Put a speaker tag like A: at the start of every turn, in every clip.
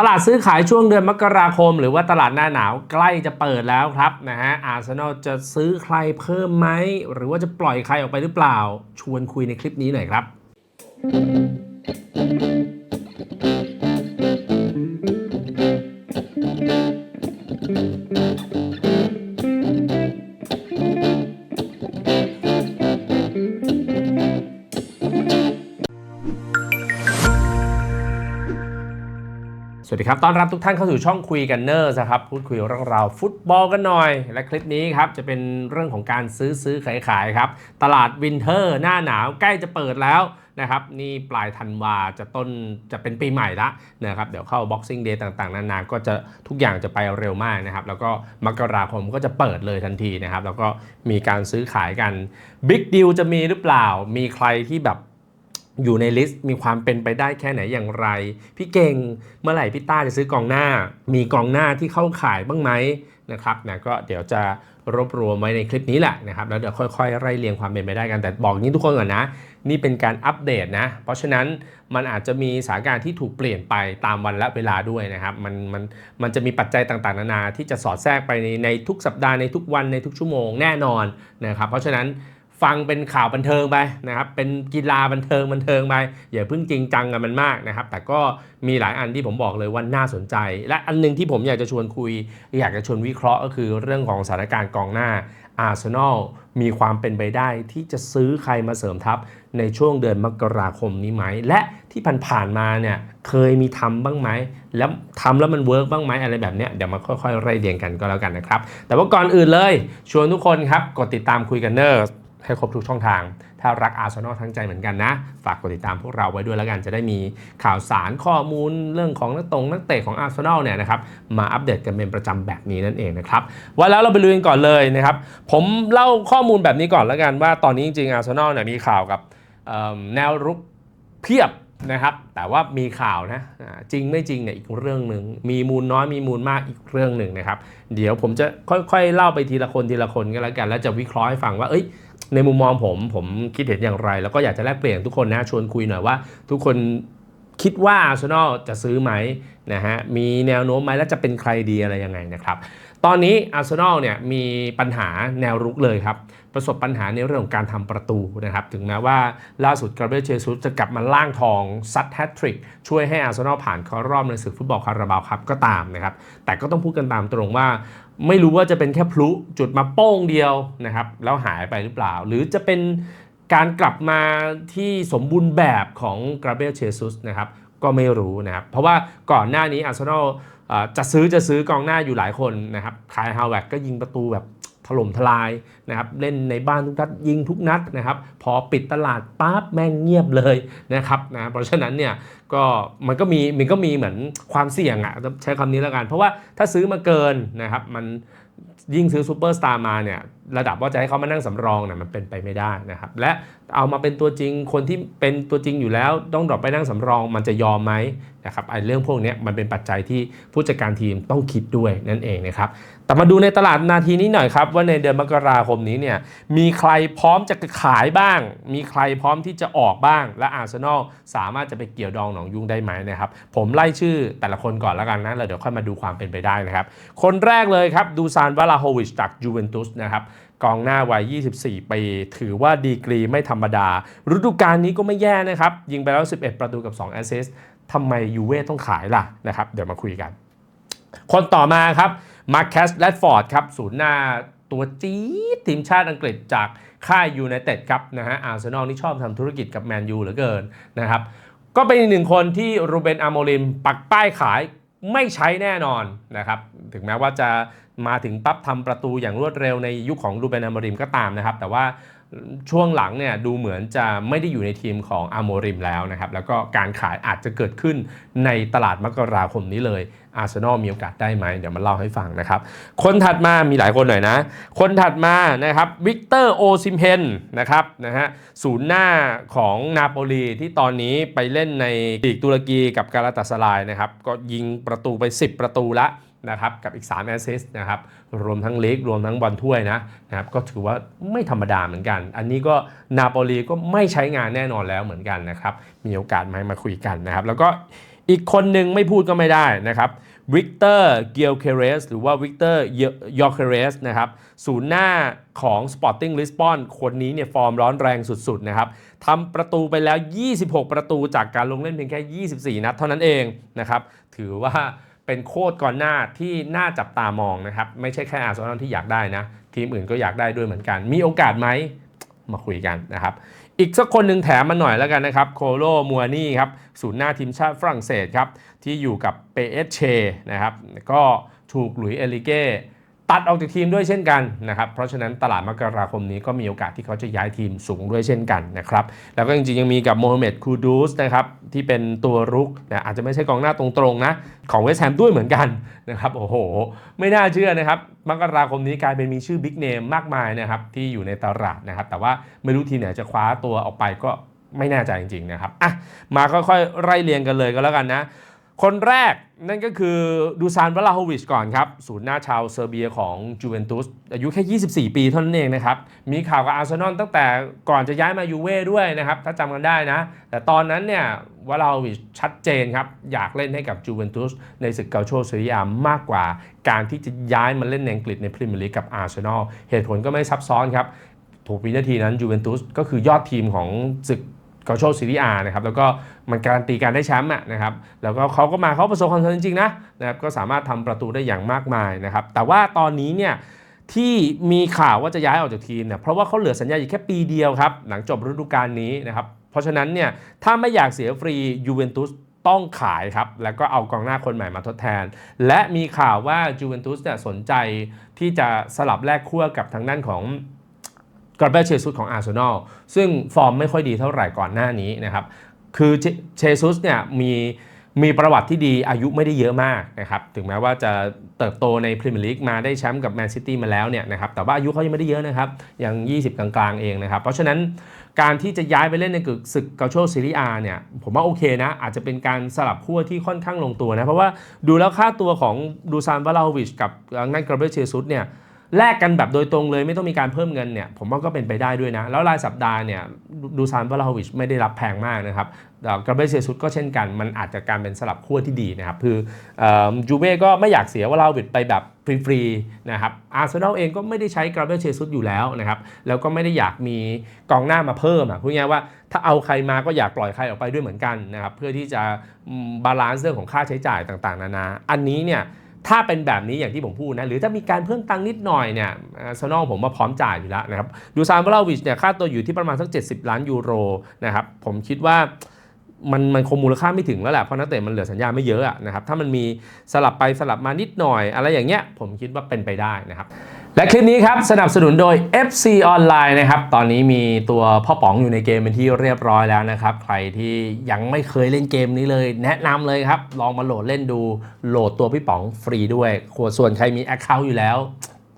A: ตลาดซื้อขายช่วงเดือนมกราคม หรือว่าตลาดหน้าหนาวใกล้จะเปิดแล้วครับนะฮะอาร์เซนอลจะซื้อใครเพิ่มไหม หรือว่าจะปล่อยใครออกไปหรือเปล่า ชวนคุยในคลิปนี้หน่อยครับ สวัสดีครับ ต้อนรับทุกท่านเข้าสู่ช่องคุยกันเนอร์นะครับ พูดคุยเรื่องราวฟุตบอลกันหน่อย และคลิปนี้ครับจะเป็นเรื่องของการซื้อซื้อขายขายครับ ตลาดวินเทอร์หน้าหนาวใกล้จะเปิดแล้วนะครับนี่ปลายธันวาจะต้นจะเป็นปีใหม่ละนะครับเดี๋ยวเข้า Boxing Day ต่างๆ นานาก็จะทุกอย่างจะไปเร็วมากนะครับ แล้วก็มกราคมก็จะเปิดเลยทันทีนะครับ แล้วก็มีการซื้อขายกันบิ๊กดีลจะมีหรือเปล่า มีใครที่แบบ อยู่ในลิสต์มีความเป็นไปได้แค่ไหนอย่างไร พี่เก่งเมื่อไหร่พี่ต้าจะซื้อกองหน้า มีกองหน้าที่เข้าขายบ้างไหมนะครับนะก็เดี๋ยวจะรวบรวมไว้ในคลิปนี้แหละนะครับแล้วเดี๋ยวค่อยๆ ไล่เรียงความเป็นไปได้กันแต่บอกนี้ทุกคนก่อนนะ นี่เป็นการอัปเดตนะ เพราะฉะนั้นมันอาจจะมีสถานการณ์ที่ถูกเปลี่ยนไปตามวันและเวลาด้วยนะครับมันมันมันจะมีปัจจัยต่างๆ นานาที่จะสอดแทรกไปในในทุกสัปดาห์ในทุกวันในทุกชั่วโมงแน่นอนนะครับเพราะฉะนั้น ฟังเป็นข่าวบันเทิงไปนะครับเป็นกีฬาบันเทิงบันเทิงไปอย่าเพิ่งจริงจังกับมันมากนะครับ แต่ก็มีหลายอันที่ผมบอกเลยว่าน่าสนใจ และอันหนึงที่ผมอยากจะชวนคุย อยากจะชวนวิเคราะห์ก็คือเรื่องของสถานการณ์กองหน้าอาร์เซนอลมีความเป็นไปได้ที่จะซื้อใครมาเสริมทัพในช่วงเดือนมกราคมนี้ไหม และที่ผ่านๆมาเนี่ยเคยมีทำบ้างไหม แล้วทำแล้วมันเวิร์กบ้างไหมอะไรแบบเนี้ยเดี๋ยวมาค่อยๆไล่เรียงกันก็แล้วกันนะครับ แต่ว่าก่อนอื่นเลย ชวนทุกคนครับ กดติดตามคุยกันเนอร์ ให้ครบทุกช่องทาง ถ้ารักอาร์เซนอลทั้งใจเหมือนกันนะ ฝากกดติดตามพวกเราไว้ด้วยแล้วกัน จะได้มีข่าวสารข้อมูลเรื่องของนักตรงนักเตะของอาร์เซนอลเนี่ยนะครับ มาอัปเดตกันเป็นประจำแบบนี้นั่นเองนะครับ ว่าแล้วเราไปลุยกันก่อนเลยนะครับ ผมเล่าข้อมูลแบบนี้ก่อนแล้วกันว่าตอนนี้จริงๆอาร์เซนอลเนี่ยมีข่าวกับแนวรุกเพียบนะครับ แต่ว่ามีข่าวนะจริงไม่จริงเนี่ยอีกเรื่องหนึ่งมีมูลน้อยมีมูลมากอีกเรื่องหนึ่งนะครับ เดี๋ยวผมจะค่อยๆเล่าไปทีละคนทีละคนก็แล้วกัน แล้วจะวิเคราะห์ให้ฟังว่าเอ้ย ในมุมมองผมผมคิดเห็นอย่างไร แล้วก็อยากจะแลกเปลี่ยนทุกคนนะชวนคุยหน่อยว่า ทุกคนคิดว่าอาร์เซนอลจะซื้อไหมนะฮะมีแนวโน้มไหมและจะเป็นใครดีอะไรยังไงนะครับ ตอนนี้อาร์เซนอลเนี่ยมีปัญหาแนวรุกเลยครับ ประสบปัญหาในเรื่องของการทำประตูนะครับ ถึงแม้ว่าล่าสุดกราเบรียลเจซุสจะกลับมาล่างทองซัดแฮตทริกช่วยให้อาร์เซนอลผ่านเข้ารอบในศึกฟุตบอลคาราบาวครับก็ตามนะครับ แต่ก็ต้องพูดกันตามตรงว่า ไม่รู้ว่าจะเป็นแค่พลุจุดมาโป้งเดียวนะครับ แล้วหายไปหรือเปล่า หรือจะเป็นการกลับมาที่สมบูรณ์แบบของกราเบลเจซุสนะครับก็ไม่รู้นะครับ เพราะว่าก่อนหน้านี้อาร์เซนอลจะซื้อจะซื้อกองหน้าอยู่หลายคนนะครับคายฮาวเวิร์ดก็ยิงประตูแบบถล่มทลายนะครับเล่นในบ้านทุกนัดยิงทุกนัดนะครับ พอปิดตลาดปั๊บแม่งเงียบเลยนะครับนะเพราะฉะนั้นเนี่ย ก็มันก็มีมันก็มีเหมือนความเสี่ยงอะใช้คำนี้แล้วกัน เพราะว่าถ้าซื้อมาเกินนะครับมันยิ่งซื้อซูเปอร์สตาร์มาเนี่ยระดับว่าจะให้เขามานั่งสำรองเนี่ยมันเป็นไปไม่ได้นะครับและเอามาเป็นตัวจริงคนที่เป็นตัวจริงอยู่แล้วต้องดรอปไปนั่งสำรองมันจะยอมไหมนะครับไอ้เรื่องพวกนี้มันเป็นปัจจัยที่ผู้จัดการทีมต้องคิดด้วยนั่นเองนะครับแต่มาดูในตลาดนาทีนี้หน่อยครับว่าในเดือนมกราคมนี้เนี่ยมีใครพร้อมจะขายบ้าง มีใครพร้อมที่จะออกบ้าง และอาร์เซนอลสามารถจะไปเกี่ยวดองหนองยุ่งได้ไหมนะครับผมไล่ชื่อแต่ละคนก่อนแล้วกันนะแล้วเดี๋ยวค่อยมาดูความเป็นไปได้นะครับ คนแรกเลยครับดูซานวาลาโฮวิชจากยูเวนตุสนะครับกองหน้าวัย 24 ปี ถือว่าดีกรีไม่ธรรมดา ฤดูกาลนี้ก็ไม่แย่นะครับ ยิงไปแล้ว 11 ประตูกับ 2 แอสซิสต์ทำไมยูเว่ต้องขายล่ะนะครับ เดี๋ยวมาคุยกัน คนต่อมาครับมาร์คัสแรดฟอร์ดครับศูนย์หน้าตัวจี๊ดทีมชาติอังกฤษจากค่ายยูไนเต็ดครับนะฮะอาร์เซนอลนี่ชอบทำธุรกิจกับแมนยูเหลือเกินนะครับ ก็เป็นอีกหนึ่งคนที่รูเบนอาโมริมปักป้ายขายไม่ใช้แน่นอนนะครับ ถึงแม้ว่าจะมาถึงปั๊บทำประตูอย่างรวดเร็วในยุคของรูเบนอาโมริมก็ตามนะครับ แต่ว่าช่วงหลังเนี่ยดูเหมือนจะไม่ได้อยู่ในทีมของอาโมริมแล้วนะครับ แล้วก็การขายอาจจะเกิดขึ้นในตลาดมกราคมนี้เลย อาร์เซนอลมีโอกาสได้ไหมเดี๋ยวมาเล่าให้ฟังนะครับ คนถัดมามีหลายคนหน่อยนะ คนถัดมานะครับวิกเตอร์โอซิมเพนนะครับนะฮะศูนย์หน้าของนาโปลีที่ตอนนี้ไปเล่นในลีกตุรกีกับกาลาตาสลายนะครับก็ยิงประตูไป 10 ประตูละนะครับกับอีก 3 แอสซิสต์นะครับรวมทั้งเลีกรวมทั้งบอลถ้วยนะนะครับก็ถือว่าไม่ธรรมดาเหมือนกัน อันนี้ก็นาโปลีก็ไม่ใช้งานแน่นอนแล้วเหมือนกันนะครับมีโอกาสมมาคุยกันนะครับแล้วก็อีกคนหนึ่งไม่พูดก็ไม่ได้นะครับ วิกเตอร์เกียลเคเรสหรือว่าวิกเตอร์ยอเคเรสนะครับศูนย์หน้าของ Sporting Lisbon คนนี้เนี่ยฟอร์มร้อนแรงสุดๆนะครับทำประตูไปแล้ว 26 ประตูจากการลงเล่นเพียงแค่ 24 นัดเท่านั้นเองนะครับถือว่าเป็นโคตรก่อนหน้าที่น่าจับตามองนะครับ ไม่ใช่แค่อาร์เซนอลที่อยากได้นะ ทีมอื่นก็อยากได้ด้วยเหมือนกัน มีโอกาสไหม มาคุยกันนะครับ อีกสักคนหนึ่งแถมมาหน่อยแล้วกันนะครับโคโลมัวนี่ครับศูนย์หน้าทีมชาติฝรั่งเศสครับที่อยู่กับเปเอสเชนะครับก็ถูกหลุยเอลิเก้ ตัดออกจากทีมด้วยเช่นกันนะครับเพราะฉะนั้นตลาดมกราคมนี้ก็มีโอกาสที่เขาจะย้ายทีมสูงด้วยเช่นกันนะครับแล้วก็จริงๆ ยังมีกับโมฮัมเหม็ดคูดูสนะครับที่เป็นตัวรุกนะอาจจะไม่ใช่กองหน้าตรงๆนะของเวสต์แฮมด้วยเหมือนกันนะครับโอ้โห ไม่น่าเชื่อนะครับมกราคมนี้กลายเป็นมีชื่อบิ๊กเนมมากมายนะครับที่อยู่ในตลาดนะครับแต่ว่าไม่รู้ทีไหนจะคว้าตัวออกไปก็ไม่แน่ใจจริงๆนะครับอะมาค่อยๆไล่เรียงกันเลยก็แล้วกันนะ คนแรกนั่นก็คือดูซานวลาโฮวิชก่อนครับศูนย์หน้าชาวเซอร์เบียของจูเวนตุสอายุแค่ 24 ปีเท่านั้นเองนะครับ มีข่าวกับอาร์เซนอลตั้งแต่ก่อนจะย้ายมายูเว่ด้วยนะครับ ถ้าจำกันได้นะ แต่ตอนนั้นเนี่ยวลาโฮวิชชัดเจนครับ อยากเล่นให้กับจูเวนตุสในศึกเกาโชเซียมากกว่า การที่จะย้ายมาเล่นในอังกฤษในพรีเมียร์ลีกกับอาร์เซนอลเหตุผลก็ไม่ซับซ้อนครับถูกวินาทีนั้นจูเวนตุสก็คือยอดทีมของศึก กาโชซีรีอานะครับแล้วก็มันการันตีการได้แชมป์นะครับแล้วก็เขาก็มาเขาประสบความสำเร็จจริงๆนะนะครับก็สามารถทำประตูได้อย่างมากมายนะครับแต่ว่าตอนนี้เนี่ยที่มีข่าวว่าจะย้ายออกจากทีมเนี่ยเพราะว่าเขาเหลือสัญญาอยู่แค่ปีเดียวครับหลังจบฤดูกาลนี้นะครับเพราะฉะนั้นเนี่ยถ้าไม่อยากเสียฟรียูเวนตุสต้องขายครับแล้วก็เอากองหน้าคนใหม่มาทดแทน และมีข่าวว่าจูเวนตุสเนี่ยสนใจที่จะสลับแลกขั้วกับทางด้านของ กราเบรเชซุสของอาร์เซนอลซึ่งฟอร์มไม่ค่อยดีเท่าไหร่ก่อนหน้านี้นะครับ คือเชซุสเนี่ยมีมีประวัติที่ดีอายุไม่ได้เยอะมากนะครับ ถึงแม้ว่าจะเติบโตในพรีเมียร์ลีกมาได้แชมป์กับแมนซิตี้มาแล้วเนี่ยนะครับ แต่ว่าอายุเขายังไม่ได้เยอะนะครับ ยัง 20 กลางๆ เองนะครับ เพราะฉะนั้นการที่จะย้ายไปเล่นในศึกเกาโชซีรีอาเนี่ย ผมว่าโอเคนะ อาจจะเป็นการสลับขั้วที่ค่อนข้างลงตัวนะ เพราะว่าดูแล้วค่าตัวของดูซานวาลาวิชกับนั่นกราเบรเชซุสเนี่ย แลกกันแบบโดยตรงเลยไม่ต้องมีการเพิ่มเงินเนี่ยผมว่าก็เป็นไปได้ด้วยนะ แล้วรายสัปดาห์เนี่ยดูซานวาลาฮวิชไม่ได้รับแพงมากนะครับกราเบเซซุสก็เช่นกัน มันอาจจะการเป็นสลับขั้วที่ดีนะครับ คือจูเว่ก็ไม่อยากเสียวาลาฮวิชไปแบบฟรีๆนะครับอาร์เซนอลเองก็ไม่ได้ใช้กราเบเซซุสอยู่แล้วนะครับแล้วก็ไม่ได้อยากมีกองหน้ามาเพิ่มอะพูดง่ายว่าถ้าเอาใครมาก็อยากปล่อยใครออกไปด้วยเหมือนกันนะครับเพื่อที่จะบาลานซ์เรื่องของค่าใช้จ่ายต่างๆ นานา อันนี้เนี่ย ถ้าเป็นแบบนี้อย่างที่ผมพูดนะ หรือถ้ามีการเพิ่มตังค์นิดหน่อยเนี่ยซานอลผมว่าพร้อมจ่ายอยู่แล้วนะครับ ดูซานวลาวิชเนี่ยค่าตัวอยู่ที่ประมาณสัก 70 ล้านยูโรนะครับ ผมคิดว่ามันมันคงมูลค่าไม่ถึงแล้วแหละเพราะนักเตะมันเหลือสัญญาไม่เยอะนะครับ ถ้ามันมีสลับไปสลับมานิดหน่อย อะไรอย่างเงี้ยผมคิดว่าเป็นไปได้นะครับ และคลิปนี้ครับสนับสนุนโดย FC Online นะครับ ตอนนี้มีตัวพ่อป๋องอยู่ในเกมเป็นที่เรียบร้อยแล้วนะครับ ใครที่ยังไม่เคยเล่นเกมนี้เลย แนะนำเลยครับ ลองมาโหลดเล่นดูโหลดตัวพี่ป๋องฟรีด้วยส่วนใครมี Account อยู่แล้ว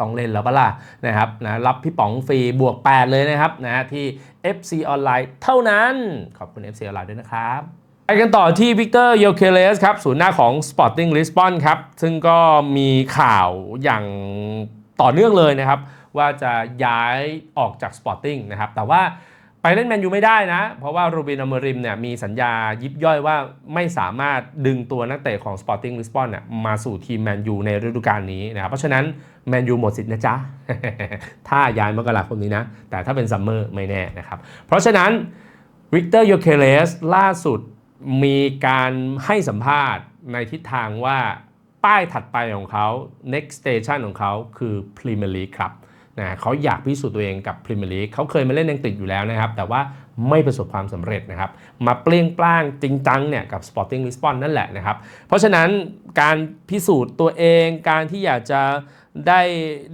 A: ต้องเล่นแล้วปะล่ะนะครับนะรับพี่ป๋องฟรีบวก 8 เลยนะครับนะที่ FC Online เท่านั้น ขอบคุณ FC Online ด้วยนะครับไปกันต่อที่วิกเตอร์โยเคเลสครับศูนย์หน้าของ Sporting Lisbon ครับ ซึ่งก็มีข่าวอย่าง ต่อเนื่องเลยนะครับ ว่าจะย้ายออกจาก Sporting นะครับแต่ว่าไปเล่นแมนยูไม่ได้นะ เพราะว่ารูบินอมริมเนี่ยมีสัญญายิบย่อยว่าไม่สามารถดึงตัวนักเตะของ Sporting Lisbon เนี่ยมาสู่ทีมแมนยูในฤดูกาลนี้นะครับเพราะฉะนั้นแมนยูหมดสิทธิ์นะจ๊ะ ถ้าย้ายมกราคมนี้นะ แต่ถ้าเป็นซัมเมอร์ไม่แน่นะครับ เพราะฉะนั้นวิกเตอร์โยเคเลสล่าสุดมีการให้สัมภาษณ์ในทิศทางว่า ป้ายถัดไปของเขา next station ของเขาคือ Premier League ครับนะเขาอยากพิสูจน์ตัวเองกับ Premier League เขาเคยมาเล่นในอังกฤษอยู่แล้วนะครับ แต่ว่าไม่ประสบความสำเร็จนะครับ มาเปลี่ยงปล้างจริงจังเนี่ยกับ Sporting Lisbon นั่นแหละนะครับ เพราะฉะนั้นการพิสูจน์ตัวเองการที่อยากจะได้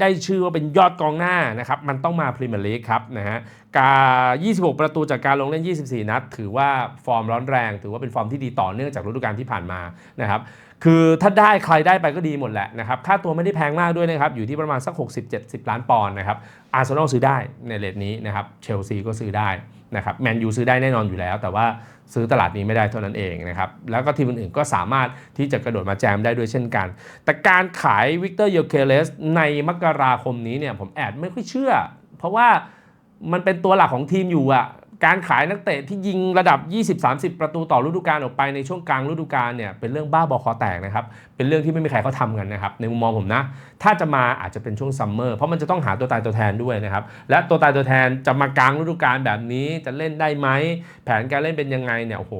A: ได้ชื่อว่าเป็นยอดกองหน้านะครับ มันต้องมาพรีเมียร์ลีกครับนะฮะกา26 ประตูจากการลงเล่น 24 นัด ถือว่าฟอร์มร้อนแรง ถือว่าเป็นฟอร์มที่ดีต่อเนื่องจากฤดูกาลที่ผ่านมานะครับ คือถ้าได้ใครได้ไปก็ดีหมดแหละนะครับค่าตัวไม่ได้แพงมากด้วยนะครับ อยู่ที่ประมาณสัก 60-70 ล้านปอนด์นะครับอาร์เซนอลซื้อได้ในเลทนี้นะครับเชลซีก็ซื้อได้นะครับแมนยูซื้อได้แน่นอนอยู่แล้ว แต่ว่าซื้อตลาดนี้ไม่ได้เท่านั้นเองนะครับแล้วก็ทีมอื่นๆก็สามารถที่จะกระโดดมาแจมได้ด้วยเช่นกัน แต่การขายวิกเตอร์โยเคเลสในมกราคมนี้เนี่ยผมแอดไม่ค่อยเชื่อ เพราะว่ามันเป็นตัวหลักของทีมอยู่อะ การขายนักเตะที่ยิงระดับ 20-30 ประตูต่อฤดูกาลออกไปในช่วงกลางฤดูกาลเนี่ยเป็นเรื่องบ้าบอคอแตกนะครับ เป็นเรื่องที่ไม่มีใครเขาทำกันนะครับ ในมุมมองผมนะ ถ้าจะมาอาจจะเป็นช่วงซัมเมอร์เพราะมันจะต้องหาตัวตายตัวแทนด้วยนะครับ และตัวตายตัวแทนจะมากลางฤดูกาลแบบนี้จะเล่นได้ไหม แผนการเล่นเป็นยังไงเนี่ยโอ้โห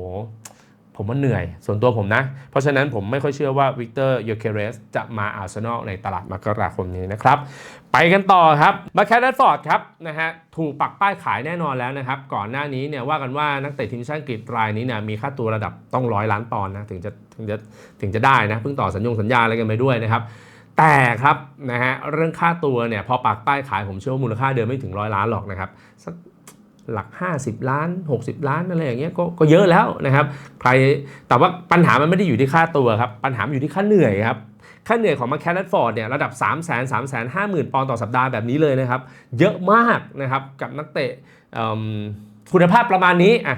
A: ผมว่าเหนื่อย ส่วนตัวผมนะ เพราะฉะนั้นผมไม่ค่อยเชื่อว่าวิกเตอร์โยเคเรสจะมาอาร์เซนอลในตลาดมกราคมนี้นะครับ ไปกันต่อครับมาแคดเดฟอร์ดครับนะฮะถูกปักป้ายขายแน่นอนแล้วนะครับ ก่อนหน้านี้เนี่ยว่ากันว่านักเตะทีมชาติอังกฤษรายนี้เนี่ยมีค่าตัวระดับต้องร้อยล้านปอนด์นะถึงจะถึงจะถึงจะได้นะเพิ่งต่อสัญญงสัญญาอะไรกันไปด้วยนะครับแต่ครับนะฮะเรื่องค่าตัวเนี่ยพอปักป้ายขายผมเชื่อว่ามูลค่าเดิมไม่ถึงร้อยล้านหรอกนะครับสัก หลัก 50 ล้าน 60 ล้านอะไรอย่างเงี้ยก็ก็เยอะแล้วนะครับใครแต่ว่าปัญหามันไม่ได้อยู่ที่ค่าตัวครับปัญหาอยู่ที่ค่าเหนื่อยครับค่าเหนื่อยของมาแคลฟอร์ดเนี่ยระดับ 3 0 0 0 0 0 3 5 0 0 0 0 ปอนด์ต่อสัปดาห์แบบนี้เลยนะครับ เยอะมากนะครับกับนักเตะคุณภาพประมาณนี้อะ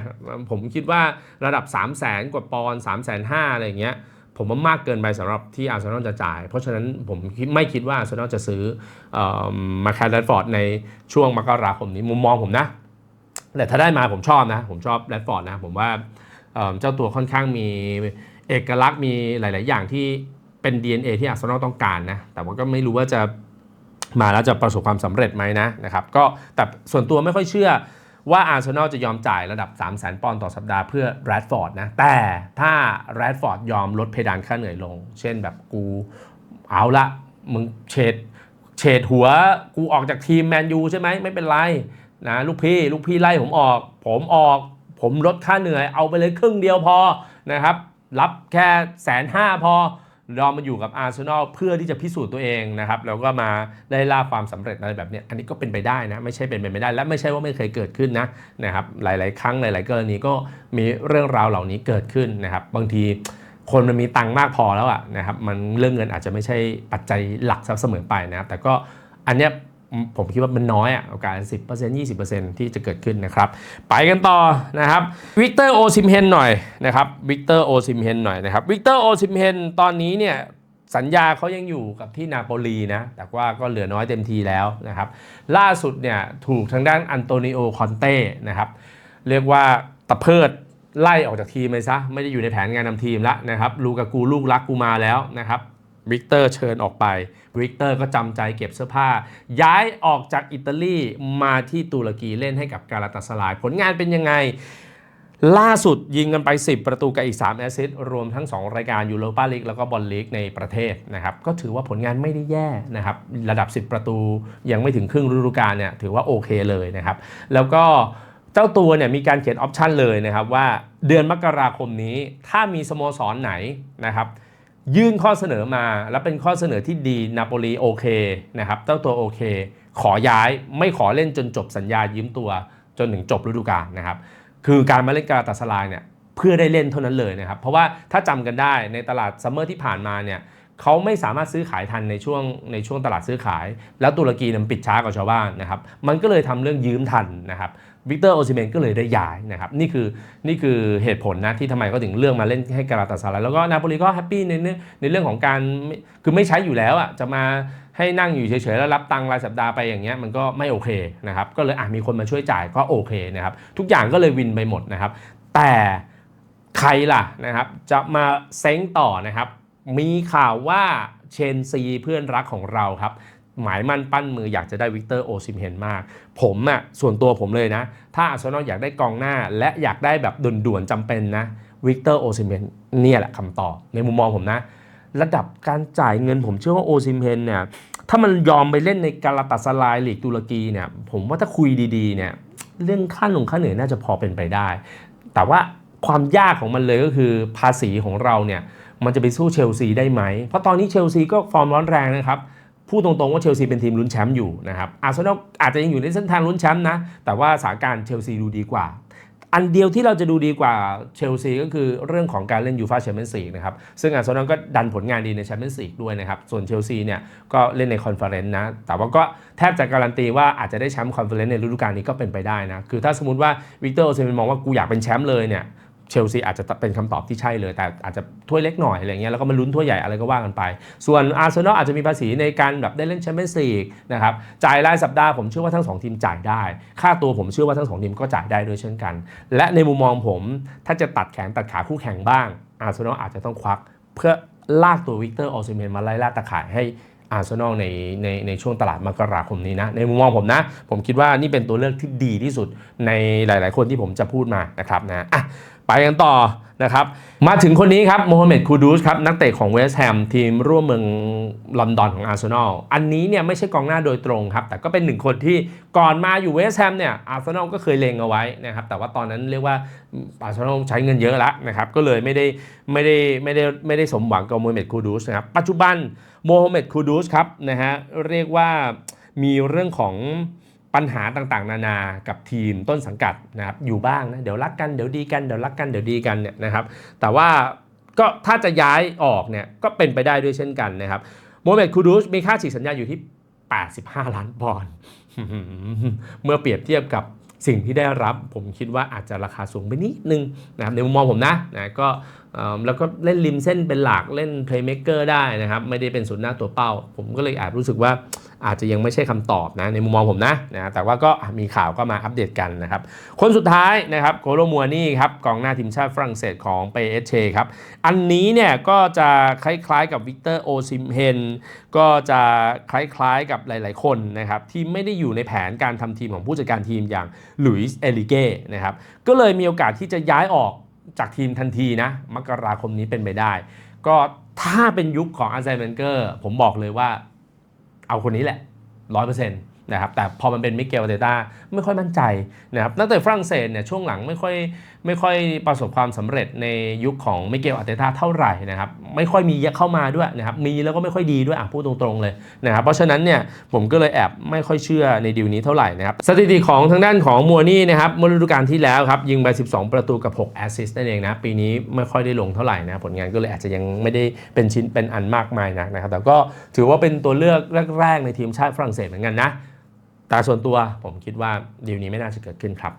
A: ผมคิดว่าระดับ 3 0 0 0 0 0 กว่าปอนด์3 5 0 0 0อะไรอย่างเงี้ยผมว่ามากเกินไปสำหรับที่อาร์เซนอลจะจ่าย เพราะฉะนั้นผมไม่คิดว่าอาร์เซนอลจะซื้อออมาแคลฟอร์ดในช่วงมกราคมนี้มุมมองผมนะ แต่ถ้าได้มาผมชอบนะ ผมชอบแรดฟอร์ดนะ ผมว่าเจ้าตัวค่อนข้างมีเอกลักษณ์มีหลาย ๆ อย่างที่เป็น DNA ที่อาร์เซนอลต้องการนะ แต่ว่าก็ไม่รู้ว่าจะมาแล้วจะประสบความสำเร็จไหมนะนะครับ ก็แต่ส่วนตัวไม่ค่อยเชื่อว่าอาร์เซนอลจะยอมจ่ายระดับ 3 0 0 0 0 0 ปอนด์ต่อสัปดาห์เพื่อแรดฟอร์ดนะ แต่ถ้าแรดฟอร์ดยอมลดเพดานค่าเหนื่อยลง เช่นแบบกูเอาละมึงเฉดเฉดหัวกูออกจากทีมแมนยูใช่ไหมไม่เป็นไร นะลูกพี่ลูกพี่ไล่ผมออก ผมออก ผมลดค่าเหนื่อยเอาไปเลยครึ่งเดียวพอนะครับ รับแค่แสนห้าพอรอมาอยู่กับอาร์เซนอลเพื่อที่จะพิสูจน์ตัวเองนะครับแล้วก็มาได้ล่าความสำเร็จอะไรแบบเนี้ยอันนี้ก็เป็นไปได้นะ ไม่ใช่เป็นไปไม่ได้ และไม่ใช่ว่าไม่เคยเกิดขึ้นนะนะครับ หลาย ๆ ครั้งหลาย ๆ กรณีก็มีเรื่องราวเหล่านี้เกิดขึ้นนะครับ บางทีคนมันมีตังค์มากพอแล้วอะนะครับ มันเรื่องเงินอาจจะไม่ใช่ปัจจัยหลักซะเสมอไปนะครับ แต่ก็อันเนี้ย ผมคิดว่ามันน้อยอะโอกาส 10% 20%ที่จะเกิดขึ้นนะครับ ไปกันต่อนะครับวิกเตอร์โอซิมเฮนหน่อยนะครับวิกเตอร์โอซิมเฮนหน่อยนะครับวิกเตอร์โอซิมเฮนตอนนี้เนี่ยสัญญาเขายังอยู่กับที่นาโปลีนะ แต่ว่าก็เหลือน้อยเต็มทีแล้วนะครับ ล่าสุดเนี่ยถูกทางด้านอันโตนิโอคอนเต้นะครับ เรียกว่าตะเพิดไล่ออกจากทีมเลยซะ ไม่ได้อยู่ในแผนงานนำทีมแล้วนะครับ ลูกากูลูกรักกูมาแล้วนะครับวิกเตอร์เชิญออกไป วิกเตอร์ก็จำใจเก็บเสื้อผ้า ย้ายออกจากอิตาลีมาที่ตุรกีเล่นให้กับกาลาตาสลาย ผลงานเป็นยังไง ล่าสุดยิงกันไป 10 ประตูกับอีก 3 แอสซิสต์รวมทั้ง 2 รายการยูโรปาลีกแล้วก็บอลลีกในประเทศนะครับ ก็ถือว่าผลงานไม่ได้แย่นะครับ ระดับ 10 ประตูยังไม่ถึงครึ่งฤดูกาลเนี่ยถือว่าโอเคเลยนะครับ แล้วก็เจ้าตัวเนี่ยมีการเขียนออปชันเลยนะครับว่าเดือนมกราคมนี้ถ้ามีสโมสรไหนนะครับ ยื่นข้อเสนอมาแล้วเป็นข้อเสนอที่ดีนาโปลีโอเคนะครับเจ้าตัวโอเค ขอย้ายไม่ขอเล่นจนจบสัญญายืมตัวจนถึงจบฤดูกาลนะครับคือการมาเล่นกาตาสลายเนี่ยเพื่อได้เล่นเท่านั้นเลยนะครับ เพราะว่าถ้าจำกันได้ในตลาดซัมเมอร์ที่ผ่านมาเนี่ยเขาไม่สามารถซื้อขายทันในช่วงในช่วงตลาดซื้อขาย แล้วตุรกีนี่ยมันปิดช้ากว่าชาวบ้านนะครับ มันก็เลยทำเรื่องยืมทันนะครับ วิกเตอร์โอซิเมนก็เลยได้ย้ายนะครับนี่คือนี่คือเหตุผลนะที่ทำไมเขาถึงเลือกมาเล่นให้กาลาตาสลายแล้วก็นาโปลีก็แฮปปี้ในเรื่องในเรื่องของการคือไม่ใช้อยู่แล้วอะจะมาให้นั่งอยู่เฉยๆแล้วรับตังค์รายสัปดาห์ไปอย่างเงี้ยมันก็ไม่โอเคนะครับก็เลยอะมีคนมาช่วยจ่ายก็โอเคนะครับทุกอย่างก็เลยวินไปหมดนะครับแต่ใครล่ะนะครับจะมาเซ้งต่อนะครับมีข่าวว่าเชนซีเพื่อนรักของเราครับ หมายมั่นปั้นมืออยากจะได้วิกเตอร์โอซิมเฮนมาก ผมอะส่วนตัวผมเลยนะ ถ้าอาร์เซนอลอยากได้กองหน้า และอยากได้แบบด่วนๆจำเป็นนะวิกเตอร์โอซิมเฮนเนี่ยแหละคำตอบในมุมมองผมนะ ระดับการจ่ายเงินผมเชื่อว่าโอซิมเฮนเนี่ยถ้ามันยอมไปเล่นในกาลาตาสลายลีกตุรกีเนี่ยผมว่าถ้าคุยดีๆเนี่ยเรื่องค่าลงค่าเหนื่อยน่าจะพอเป็นไปได้ แต่ว่าความยากของมันเลยก็คือภาษีของเราเนี่ยมันจะไปสู้เชลซีได้ไหม เพราะตอนนี้เชลซีก็ฟอร์มร้อนแรงนะครับ พูดตรงๆว่าเชลซีเป็นทีมลุ้นแชมป์อยู่นะครับอาร์เซนอลอาจจะยังอยู่ในเส้นทางลุ้นแชมป์นะ แต่ว่าสถานการณ์เชลซีดูดีกว่า อันเดียวที่เราจะดูดีกว่าเชลซีก็คือเรื่องของการเล่นยูฟาแชมเปี้ยนส์ลีกนะครับ ซึ่งอาร์เซนอลก็ดันผลงานดีในแชมเปี้ยนส์ลีกด้วยนะครับ ส่วนเชลซีเนี่ยก็เล่นในคอนเฟอเรนซ์นะ แต่ว่าก็แทบจะการันตีว่าอาจจะได้แชมป์คอนเฟอเรนซ์ในฤดูกาลนี้ก็เป็นไปได้นะ คือถ้าสมมติว่าวิกเตอร์โอเซมินมองว่ากูอยากเป็นแชมป์เลยเนี่ย เชลซีอาจจะเป็นคำตอบที่ใช่เลย แต่อาจจะถ้วยเล็กหน่อยอะไรเงี้ยแล้วก็มาลุ้นถ้วยใหญ่อะไรก็ว่ากันไป ส่วนอาร์เซนอลอาจจะมีภาษีในการแบบได้เล่นแชมเปี้ยนส์ลีกนะครับจ่ายรายสัปดาห์ผมเชื่อว่าทั้งสองทีมจ่ายได้ ค่าตัวผมเชื่อว่าทั้งสองทีมก็จ่ายได้ด้วยเช่นกัน และในมุมมองผม ถ้าจะตัดแขนตัดขาคู่แข่งบ้างอาร์เซนอลอาจจะต้องควัก เพื่อลากตัววิกเตอร์ออซิเมนมาไล่ล่าตะข่ายให้อาร์เซนอลในในในช่วงตลาดมกราคมนี้นะ ในมุมมองผมนะ ผมคิดว่านี่เป็นตัวเลือกที่ดีที่สุดในหลาย ๆ คนที่ผมจะพูดมานะครับนะอะ ไปกันต่อนะครับ มาถึงคนนี้ครับโมฮัมเหม็ดคูดูสครับนักเตะของเวสต์แฮมทีมร่วมเมืองลอนดอนของอาร์เซนอลอันนี้เนี่ยไม่ใช่กองหน้าโดยตรงครับ แต่ก็เป็นหนึ่งคนที่ก่อนมาอยู่เวสต์แฮมเนี่ยอาร์เซนอลก็เคยเลงเอาไว้นะครับ แต่ว่าตอนนั้นเรียกว่าอาร์เซนอลใช้เงินเยอะแล้วนะครับ ก็เลยไม่ได้ไม่ได้ไม่ได้ไม่ได้สมหวังกับโมฮัมเหม็ดคูดูสนะครับ ปัจจุบันโมฮัมเหม็ดคูดูสครับนะฮะเรียกว่ามีเรื่องของ ปัญหาต่างๆ นานากับทีมต้นสังกัดนะครับอยู่บ้างนะเดี๋ยวรักกันเดี๋ยวดีกันเดี๋ยวรักกันเดี๋ยวดีกันเนี่ยนะครับแต่ว่าก็ถ้าจะย้ายออกเนี่ยก็เป็นไปได้ด้วยเช่นกันนะครับโมเม็ดคูดูสมีค่าฉีกสัญญาอยู่ที่ 85 ล้านปอนด์เมื่อเปรียบเทียบกับสิ่งที่ได้รับผมคิดว่าอาจจะราคาสูงไปนิดนึงนะครับในมุมมองผมนะนะก็ แล้วก็เล่นริมเส้นเป็นหลักเล่นเพลย์เม k เกอร์ได้นะครับ ไม่ได้เป็นศูนย์หน้าตัวเป้า ผมก็เลยแอบรู้สึกว่าอาจจะยังไม่ใช่คำตอบนะในมุมมองผมนะนะแต่ว่าก็มีข่าวก็มาอัปเดตกันนะครับ คนสุดท้ายนะครับโคโลมัวนี่ครับกองหน้าทีมชาติฝรั่งเศสของเปเอเชครับ อันนี้เนี่ยก็จะคล้ายๆกับวิกเตอร์โอซิมเฮนก็จะคล้ายๆกับหลายๆคนนะครับที่ไม่ได้อยู่ในแผนการทำทีมของผู้จัดการทีมอย่างหลุยส์เอลิเก้นะครับก็เลยมีโอกาสที่จะย้ายออก จากทีมทันทีนะ มกราคมนี้เป็นไปได้ ก็ถ้าเป็นยุคของอาร์เซนเวนเกอร์ผมบอกเลยว่าเอาคนนี้แหละร้อยเปอร์เซ็นต์นะครับแต่พอมันเป็นมิเกลเตต้าไม่ค่อยมั่นใจนะครับนักเตะฝรั่งเศสเนี่ยช่วงหลังไม่ค่อยไม่ค่อยประสบความสำเร็จในยุคของมิเกลอาเตต้าเท่าไหร่นะครับไม่ค่อยมีเข้ามาด้วยนะครับมีแล้วก็ไม่ค่อยดีด้วยอะพูดตรงๆเลยนะครับเพราะฉะนั้นเนี่ยผมก็เลยแอบไม่ค่อยเชื่อในดีลนี้เท่าไหร่นะครับสถิติของทางด้านของมัวนี่นะครับเมื่อฤดูกาลที่แล้วครับยิงไป 12 ประตูกับ 6 แอสซิสต์นั่นเองนะปีนี้ไม่ค่อยได้ลงเท่าไหร่นะผลงานก็เลยอาจจะยังไม่ได้เป็นชิ้นเป็นอันมากมายนักนะครับแต่ก็ถือว่าเป็นตัวเลือกแรกๆในทีมชาติฝรั่งเศสเหมือนกันนะแต่ส่วนตัวผมคิดว่าดีลนี้ไม่น่าจะเกิดขึ้นครับ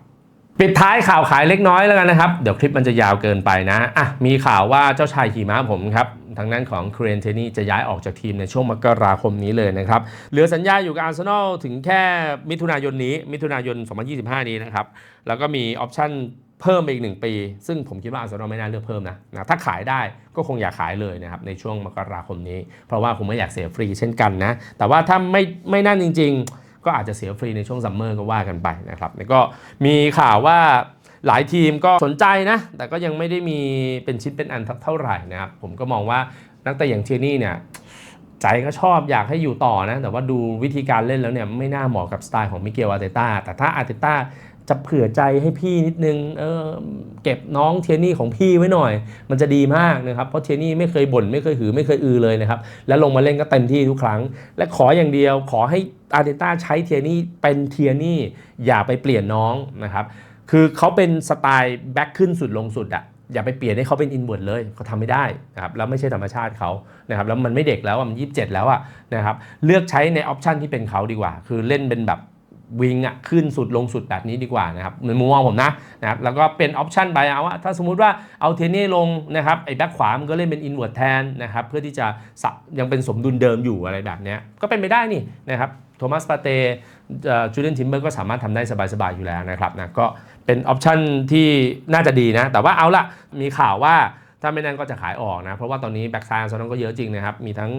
A: ปิดท้ายข่าวขายเล็กน้อยแล้วกันนะครับ เดี๋ยวคลิปมันจะยาวเกินไปนะอะมีข่าวว่าเจ้าชายขี่ม้าผมครับทางนั้นของครนเทนี่จะย้ายออกจากทีมในช่วงมกราคมนี้เลยนะครับ เหลือสัญญาอยู่กับอาร์เซนอลถึงแค่มิถุนายนนี้ มิถุนายน 2025 นี้นะครับ แล้วก็มีออปชั่นเพิ่มไปอีก 1 ปี ซึ่งผมคิดว่าอาร์เซนอลไม่น่าเลือกเพิ่มนะนะถ้าขายได้ก็คงอยากขายเลยนะครับในช่วงมกราคมนี้ เพราะว่าคงไม่อยากเสียฟรีเช่นกันนะ แต่ว่าถ้าไม่ไม่นั่นจริง ๆ ก็อาจจะเสียฟรีในช่วงซัมเมอร์ก็ว่ากันไปนะครับแล้วก็มีข่าวว่าหลายทีมก็สนใจนะ แต่ก็ยังไม่ได้มีเป็นชิ้นเป็นอันเท่าไหร่นะครับ ผมก็มองว่านักเตะอย่างเทียนี่เนี่ยใจก็ชอบอยากให้อยู่ต่อนะ แต่ว่าดูวิธีการเล่นแล้วเนี่ยไม่น่าเหมาะกับสไตล์ของมิเกลอาร์เตต้าแต่ถ้าอาร์เตต้า จะเผื่อใจให้พี่นิดนึงเออเก็บน้องเทียนี่ของพี่ไว้หน่อย มันจะดีมากนะครับ เพราะเทียนี่ไม่เคยบ่นไม่เคยหือไม่เคยอือเลยนะครับ แล้วลงมาเล่นก็เต็มที่ทุกครั้ง และขออย่างเดียวขอให้อาร์เตต้าใช้เทียนี่เป็นเทียนี่อย่าไปเปลี่ยนน้องนะครับ คือเขาเป็นสไตล์แบ็คขึ้นสุดลงสุดอะอย่าไปเปลี่ยนให้เขาเป็นอินเวอร์เลยเขาทำไม่ได้นะครับแล้วไม่ใช่ธรรมชาติเขานะครับแล้วมันไม่เด็กแล้วมัน27แล้วอะนะครับเลือกใช้ในออปชันที่เป็นเขาดีกว่า คือเล่นเป็นแบบ วิงอะขึ้นสุดลงสุดแบบนี้ดีกว่านะครับในมุมมองผมนะนะครับแล้วก็เป็นออปชันไปเอาว่าถ้าสมมุติว่าเอาเทนนี่ลงนะครับไอ้แบ็คขวามันก็เล่นเป็นอินเวอร์แทนนะครับเพื่อที่จะยังเป็นสมดุลเดิมอยู่อะไรแบบนี้ก็เป็นไปได้นี่นะครับโทมัสปาเตจูเลียนทิมเบอร์ก็สามารถทำได้สบายๆอยู่แล้วนะครับนะก็เป็นออปชันที่น่าจะดีนะแต่ว่าเอาละมีข่าวว่า ถ้าไม่นั่นก็จะขายออกนะ เพราะว่าตอนนี้แบ็กซ้ายซนอลก็เยอะจริงนะครับ มีทั้ง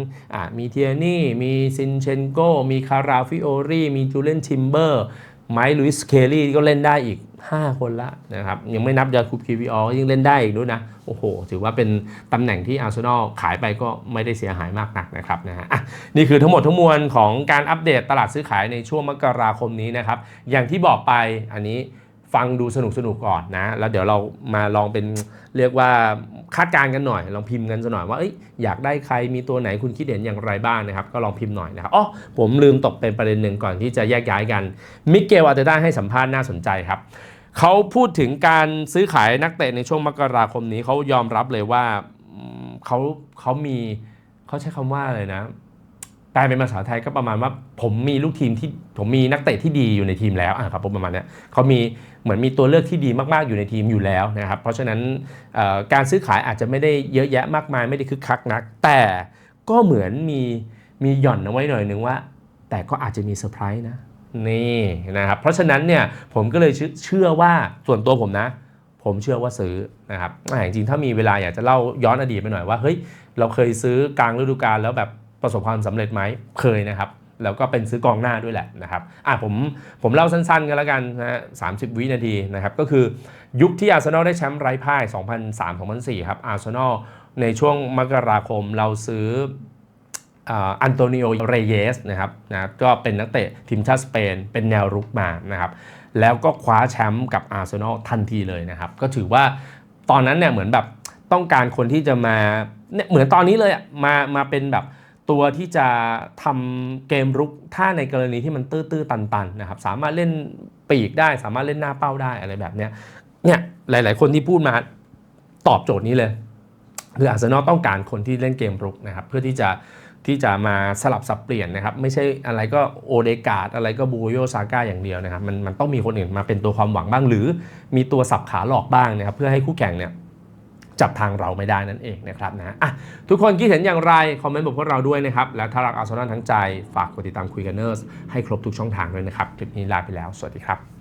A: มีเทียนี่ มีซินเชนโก มีคาราฟิโอรีมีจูเลนทิมเบอร์ ไมค์ลุยส์เคลลี่ก็เล่นได้อีก 5 คนละนะครับ ยังไม่นับยาคูบคีวีออยังเล่นได้อีกด้วยนะ โอ้โห ถือว่าเป็นตำแหน่งที่อาร์เซนอลขายไปก็ไม่ได้เสียหายมากนักนะครับนะฮะนี่คือทั้งหมดทั้งมวลของการอัปเดตตลาดซื้อขายในช่วงมกราคมนี้นะครับ อย่างที่บอกไปอันนี้ฟังดูสนุกสนุกก่อนนะ แล้วเดี๋ยวเรามาลองเป็นเรียกว่า คาดการณ์กันหน่อยลองพิมพ์กันสักหน่อยว่าอยอยากได้ใครมีตัวไหนคุณคิดเห็นอย่างไรบ้างนะครับก็ลองพิมพ์หน่อยนะครับอ๋อผมลืมตกเป็นประเด็นหนึ่งก่อนที่จะแยกย้ายกันมิเกลอาร์เตต้าให้สัมภาษณ์น่าสนใจครับเขาพูดถึงการซื้อขายนักเตะในช่วงมกราคมนี้เขายอมรับเลยว่าเขาเขามีเขาใช้คำว่าอะไรนะ แปลเป็นภาษาไทยก็ประมาณว่าผมมีลูกทีมที่ผมมีนักเตะที่ดีอยู่ในทีมแล้วอะครับผมประมาณนี้เขามีเหมือนมีตัวเลือกที่ดีมากๆอยู่ในทีมอยู่แล้วนะครับเพราะฉะนั้นการซื้อขายอาจจะไม่ได้เยอะแยะมากมายไม่ได้คึกคักนัก แต่ก็เหมือนมีมีหย่อนเอาไว้หน่อยนึงว่า แต่ก็อาจจะมีเซอร์ไพรส์นะนี่นะครับเพราะฉะนั้นเนี่ยผมก็เลยเชื่อว่าส่วนตัวผมนะ ผมเชื่อว่าซื้อนะครับอ่าจริงๆถ้ามีเวลาอยากจะเล่าย้อนอดีตไปหน่อยว่าเฮ้ยเราเคยซื้อกลางฤดูกาลแล้วแบบ ประสบความสำเร็จไหมเคยนะครับ แล้วก็เป็นซื้อกองหน้าด้วยแหละนะครับอะผมผมเล่าสั้นๆ กันแล้วกันนะฮะสาวินาทีนะครับก็คือยุคที่อาร์เซนอลได้แชมป์ไร้พ่าย 2003-2004 ครับอาร์เซนอลในช่วงมกราคมเราซื้ออันโตนิโอ เรเยสนะครับนะก็เป็นนักเตะทีมชาติสเปน เป็นแนวรุกมานะครับแล้วก็คว้าแชมป์กับอาร์เซนอลทันทีเลยนะครับ ก็ถือว่าตอนนั้นเนี่ยเหมือนแบบต้องการคนที่จะมาเนี่ยเหมือนตอนนี้เลยอะมามาเป็นแบบ ตัวที่จะทำเกมรุกถ้าในกรณีที่มันตื้อๆตันๆนะครับสามารถเล่นปีกได้ สามารถเล่นหน้าเป้าได้อะไรแบบเนี้ยเนี่ยหลาย ๆ คนที่พูดมาตอบโจทย์นี้เลยคืออาร์เซนอลต้องการคนที่เล่นเกมรุกนะครับเพื่อที่จะที่จะมาสลับสับเปลี่ยนนะครับ ไม่ใช่อะไรก็โอเดกาดอะไรก็บูโยซาก้าอย่างเดียวนะครับมันมันต้องมีคนอื่นมาเป็นตัวความหวังบ้าง หรือมีตัวสับขาหลอกบ้างนะครับเพื่อให้คู่แข่งเนี่ย จับทางเราไม่ได้นั่นเองนะครับนะอะทุกคนคิดเห็นอย่างไร คอมเมนต์บอกพวกเราด้วยนะครับ และถ้ารักอาร์เซนอลทั้งใจ ฝากกดติดตามคุยกันเนอร์สให้ครบทุกช่องทางด้วยนะครับ คลิปนี้ลาไปแล้ว สวัสดีครับ